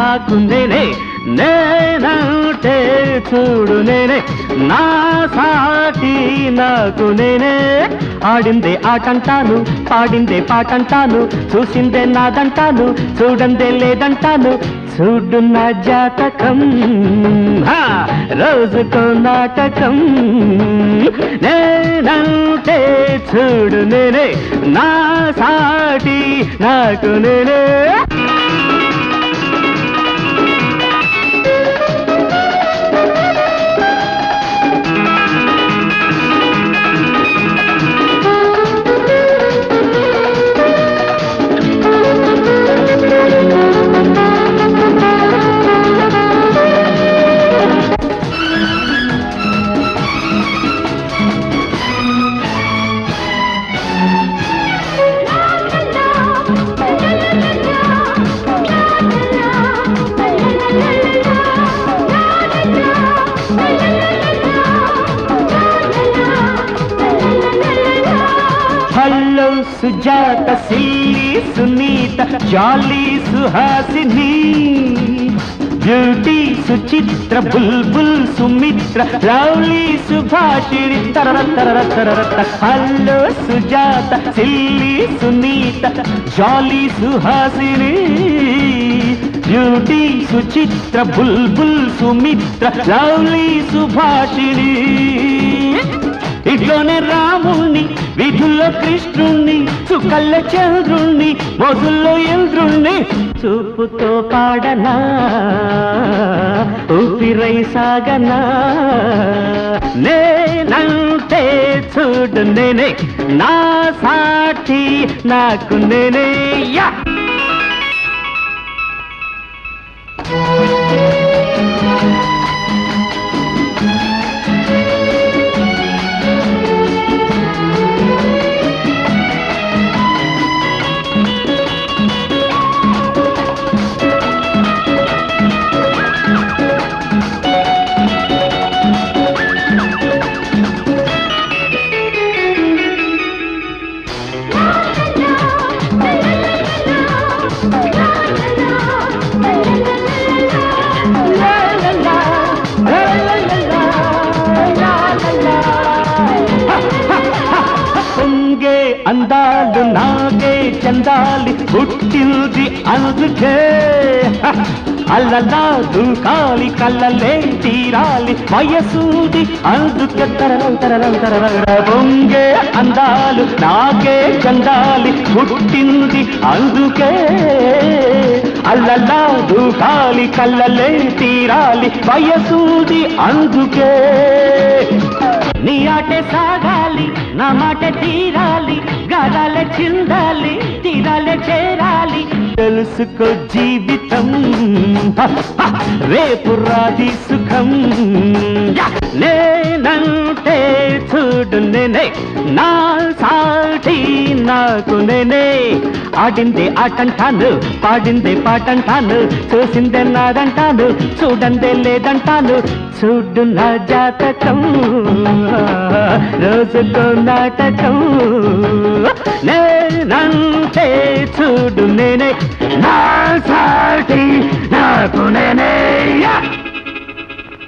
నాకు నేనంటే చూడు నేనే నా సాటి నాకు నేనే. ఆడిందే ఆటంటాను పాడిందే పాటంటాను చూసిందే నాదంటాను చూడందే లేదంటాను చూడు నా జాతకం. హా, రోజుకో నాటకం. నేనంటే చూడు నేనే నా సాటి నాకు నేనే. Sujatha silly Sunitha jolly Suhasini beauty Suchitra బుల్బుల్ సుమిత్ర లవ్లీ సుభాషిణి తరర తరర తరర hello Sujatha silly Sunitha jolly Suhasini beauty Suchitra బుల్బుల్ సుమిత్ర లవ్లీ సుభాషిణి. ఇంట్లోనే రాముణ్ణి విధుల్లో కృష్ణుణ్ణి చుక్కల్ల చంద్రుణ్ణి మొదల్లో ఇంద్రుణ్ణి చూపుతో పాడనా ఊపిరై సాగనా. నేనంటే చూడు నేనే నా సాటి నాకు నేనే యా! చందాలి పుట్టింది అందుకే. అల్లలా దూకాలి కళ్ళలే తీరాలి వయసూది అందుకే. తరలం తరలం తరల బొంగే అందాలు నాకే చందాలి పుట్టింది అందుకే. అల్లలా దూకాలి కళ్ళలే తీరాలి వయసూది అందుకే. నీ ఆటే సాగాలి నా మాట తీరాలి గాదాలే చిందాలి తీరాలే చేరాలి. తెలుసుకో జీవితం రేపు రాది సుఖం. నేనంటే చూడు నేనే నా సాటి నాకు నేనే. ఆడిందే ఆటంటాను పాడిందే పాటంటాను చూసిందే నాదంటాను చూడందే లేదంటాను చూడు నా జాతకం రోజుకో నాటకం. నేనంటే చూడు నేనే నా